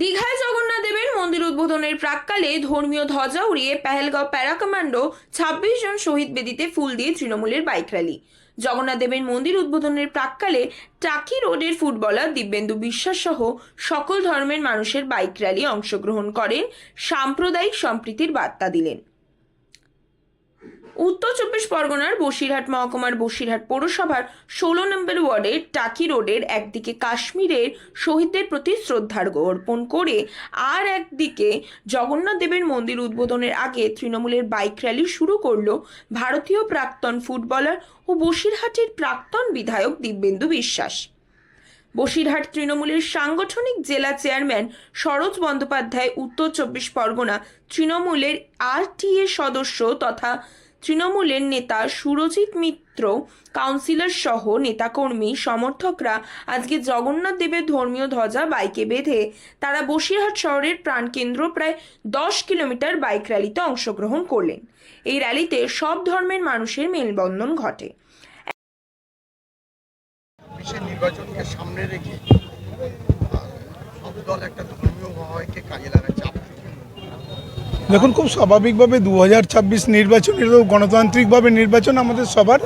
দীঘায় জগন্নাথ দেবের মন্দির উদ্বোধনের প্রাককালে ধর্মীয় ধ্বজা উড়িয়ে পেহেলগাঁও প্যারা কমান্ডো ছাব্বিশ জন শহীদ বেদিতে ফুল দিয়ে তৃণমূলের বাইক র্যালি। জগন্নাথ দেবের মন্দির উদ্বোধনের প্রাককালে টাকি রোডের ফুটবলার দিব্যেন্দু বিশ্বাস সহ সকল ধর্মের মানুষের বাইক র্যালি অংশগ্রহণ করেন সাম্প্রদায়িক সম্প্রীতির বার্তা দিলেন। উত্তর চব্বিশ পরগনার বসিরহাট মহকুমার বসিরহাট পৌরসভার ষোলো নম্বর ওয়ার্ডের টাকি রোডের একদিকে কাশ্মীরের শহীদদের প্রতি শ্রদ্ধার অর্পণ করে আর একদিকে জগন্নাথ দেবের মন্দির উদ্বোধনের আগে তৃণমূলের বাইক র্যালি শুরু করল ভারতীয় প্রাক্তন ফুটবলার ও বসিরহাটের প্রাক্তন বিধায়ক দিব্যেন্দু বিশ্বাস। বসিরহাট তৃণমূলের সাংগঠনিক জেলা চেয়ারম্যান সরোজ বন্দ্যোপাধ্যায় উত্তর চব্বিশ পরগনা তৃণমূলের আরটিএ সদস্য তথা তৃণমূলের নেতা সুরজিৎ মিত্র, কাউন্সিলর সহ নেতাকর্মী, সমর্থকরা আজকে জগন্নাথ দেবের ধর্মীয় ধ্বজা বাইকে বেঁধে তারা বসিরহাট শহরের প্রাণকেন্দ্র প্রায় দশ কিলোমিটার বাইক র্যালিতে অংশগ্রহণ করলেন। এই র্যালিতে সব ধর্মের মানুষের মেলবন্ধন ঘটে। নির্বাচনকে সামনে রেখে সব দল একটা ধর্মীয় ভাবাইকে কাজে লাগাচ্ছে দেখুন, খুব স্বাভাবিকভাবে দু হাজার ছাব্বিশ নির্বাচন এটা গণতান্ত্রিকভাবে নির্বাচন আমাদের সবার,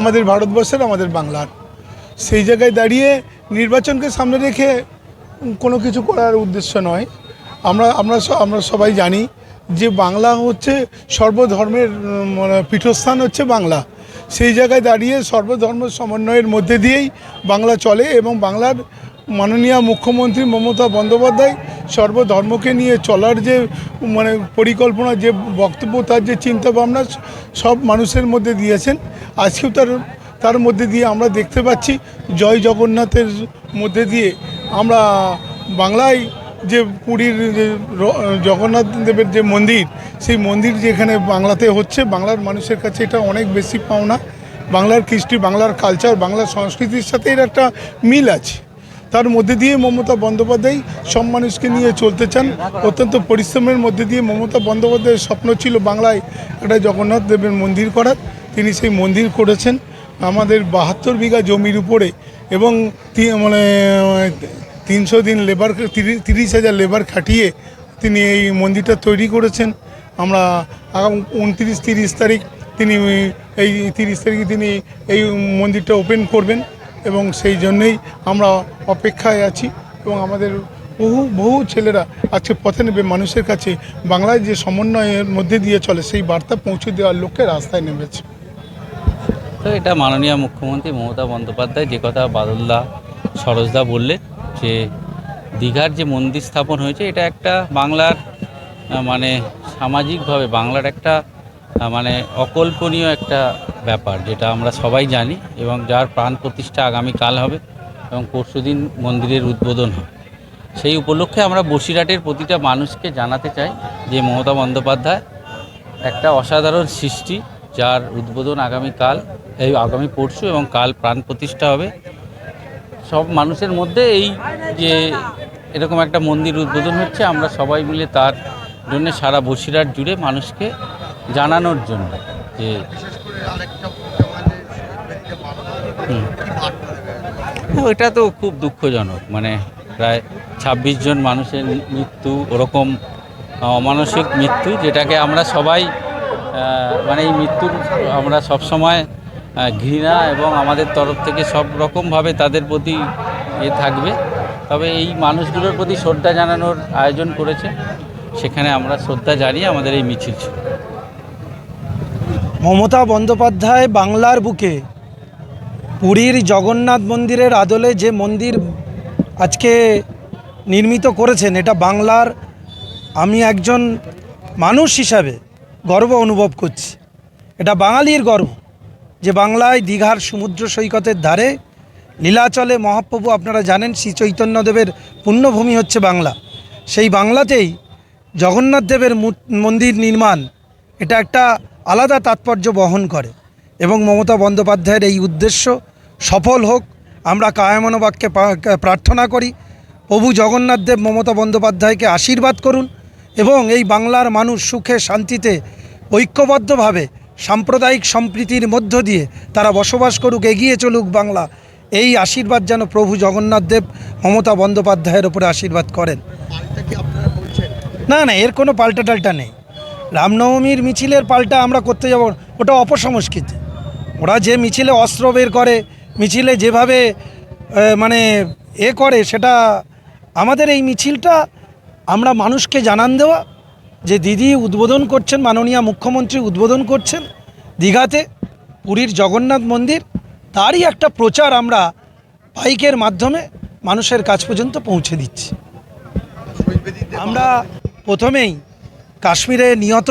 আমাদের ভারতবর্ষের, আমাদের বাংলার। সেই জায়গায় দাঁড়িয়ে নির্বাচনকে সামনে রেখে কোনো কিছু করার উদ্দেশ্য নয়। আমরা আমরা আমরা সবাই জানি যে বাংলা হচ্ছে সর্বধর্মের মানে পীঠস্থান হচ্ছে বাংলা। সেই জায়গায় দাঁড়িয়ে সর্বধর্ম সমন্বয়ের মধ্যে দিয়েই বাংলা চলে এবং বাংলার মাননীয় মুখ্যমন্ত্রী মমতা বন্দ্যোপাধ্যায় সর্বধর্মকে নিয়ে চলার যে মানে পরিকল্পনা, যে বক্তব্য, তার যে চিন্তাভাবনা, সব মানুষের মধ্যে দিয়েছেন। আজকেও তার তার মধ্যে দিয়ে আমরা দেখতে পাচ্ছি জয় জগন্নাথের মধ্যে দিয়ে আমরা বাংলায় যে পুরীর যে জগন্নাথ দেবের যে মন্দির, সেই মন্দির যেখানে বাংলাতে হচ্ছে, বাংলার মানুষের কাছে এটা অনেক বেশি পাওনা। বাংলার কৃষ্টি, বাংলার কালচার বাংলার সংস্কৃতির সাথে এর একটা মিল আছে। তার মধ্যে দিয়ে মমতা বন্দ্যোপাধ্যায় সব মানুষকে নিয়ে চলতে চান। অত্যন্ত পরিশ্রমের মধ্যে দিয়ে মমতা বন্দ্যোপাধ্যায়ের স্বপ্ন ছিল বাংলায় একটা জগন্নাথ দেবের মন্দির করার। তিনি সেই মন্দির করেছেন। আমাদের বাহাত্তর বিঘা জমির উপরে এবং মানে তিনশো দিন লেবার তিরিশ হাজার লেবার খাটিয়ে তিনি এই মন্দিরটা তৈরি করেছেন। আমরা উনত্রিশ, তিরিশ তারিখ তিনি এই তিরিশ তারিখে তিনি এই মন্দিরটা ওপেন করবেন। এবং সেই জন্যেই আমরা অপেক্ষায় আছি এবং আমাদের বহু বহু ছেলেরা আজকে পথে নেবে। মানুষের কাছে বাংলায় যে সমন্বয়ের মধ্যে দিয়ে চলে, সেই বার্তা পৌঁছে দেওয়ার লক্ষ্যে রাস্তায় নেমেছে। তো এটা মাননীয় মুখ্যমন্ত্রী মমতা বন্দ্যোপাধ্যায় যে কথা বাদলদা সরোজদা বললেন, যে দীঘার যে মন্দির স্থাপন হয়েছে, এটা একটা বাংলার মানে সামাজিকভাবে বাংলার একটা মানে অকল্পনীয় একটা ব্যাপার, যেটা আমরা সবাই জানি এবং যার প্রাণ প্রতিষ্ঠা আগামীকাল হবে এবং পরশুদিন মন্দিরের উদ্বোধন হবে। সেই উপলক্ষে আমরা বসিরহাটের প্রতিটা মানুষকে জানাতে চাই যে মমতা বন্দ্যোপাধ্যায় একটা অসাধারণ সৃষ্টি যার উদ্বোধন আগামীকাল এই আগামী পরশু এবং কাল প্রাণ প্রতিষ্ঠা হবে। সব মানুষের মধ্যে এই যে এরকম একটা মন্দির উদ্বোধন হচ্ছে, আমরা সবাই মিলে তার জন্য সারা বসিরহাট জুড়ে মানুষকে জানানোর জন্য। এটা তো খুব দুঃখজনক মানে প্রায় ছাব্বিশ জন মানুষের মৃত্যু ওরকম অমানসিক মৃত্যু যেটাকে আমরা সবাই মানে এই মৃত্যুর আমরা সবসময় ঘৃণা এবং আমাদের তরফ থেকে সব রকমভাবে তাদের প্রতি এ থাকবে। তবে এই মানুষগুলোর প্রতি শ্রদ্ধা জানানোর আয়োজন করেছে। সেখানে আমরা শ্রদ্ধা জানিয়ে আমাদের এই মিছিল ছিল। মমতা বন্দ্যোপাধ্যায় বাংলার বুকে। পুরীর জগন্নাথ মন্দিরের আদলে যে মন্দির আজকে নির্মিত করেছেন, এটা বাংলার আমি একজন মানুষ হিসাবে গর্ব অনুভব করছি। এটা বাঙালির গর্ব যে বাংলায় দীঘার সমুদ্র সৈকতের ধারে লীলাচলে মহাপ্রভু, আপনারা জানেন শ্রী চৈতন্যদেবের পুণ্যভূমি হচ্ছে বাংলা। সেই বাংলাতেই জগন্নাথ দেবের মন্দির নির্মাণ, এটা একটা আলাদা তাৎপর্য বহন করে এবং মমতা বন্দ্যোপাধ্যায়ের এই উদ্দেশ্য সফল হোক। আমরা কায়মনোবাক্যে প্রার্থনা করি প্রভু জগন্নাথ দেব মমতা বন্দ্যোপাধ্যায়কে আশীর্বাদ করুন এবং এই বাংলার মানুষ সুখে শান্তিতে ঐক্যবদ্ধভাবে সাম্প্রদায়িক সম্প্রীতির মধ্য দিয়ে তারা বসবাস করুক এগিয়ে চলুক বাংলা। এই আশীর্বাদ যেন প্রভু জগন্নাথ দেব মমতা বন্দ্যোপাধ্যায়ের ওপরে আশীর্বাদ করেন। না না এর কোনো পাল্টা টাল্টা নেই। রামনবমীর মিছিলের পাল্টা আমরা করতে যাব, ওটা অপসংস্কৃতি। ওরা যে মিছিলে অস্ত্র বের করে, মিছিলে যেভাবে মানে এ করে, সেটা আমাদের এই মিছিলটা আমরা মানুষকে জানান দেওয়া, যে দিদি উদ্বোধন করছেন, মাননীয় মুখ্যমন্ত্রী উদ্বোধন করছেন দীঘাতে, পুরীর জগন্নাথ মন্দির, তারই একটা প্রচার আমরা বাইকের মাধ্যমে মানুষের কাছ পর্যন্ত পৌঁছে দিচ্ছি। আমরা প্রথমেই কাশ্মীরে নিহত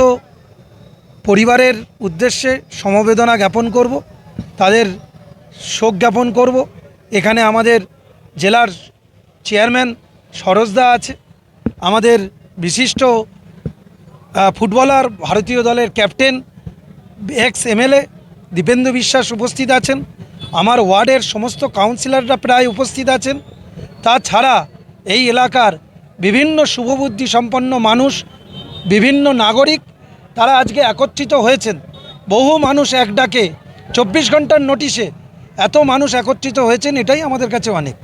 পরিবারের উদ্দেশ্যে সমবেদনা জ্ঞাপন করব, তাদের শোক জ্ঞাপন করব। এখানে আমাদের জেলার চেয়ারম্যান সরোজদা আছে। আমাদের বিশিষ্ট ফুটবলার ভারতীয় দলের ক্যাপ্টেন এক্স এমএলএ দীপেন্দ্র বিশ্বাস উপস্থিত আছেন। আমার ওয়ার্ডের সমস্ত কাউন্সিলররা প্রায় উপস্থিত আছেন। তাছাড়া এই এলাকার বিভিন্ন শুভবুদ্ধি সম্পন্ন মানুষ বিভিন্ন নাগরিক তারা আজকে একত্রিত হয়েছেন। বহু মানুষ এক ডাকে। চব্বিশ ঘণ্টার নোটিশে এত মানুষ একত্রিত হয়েছেন, এটাই আমাদের কাছে অনেক।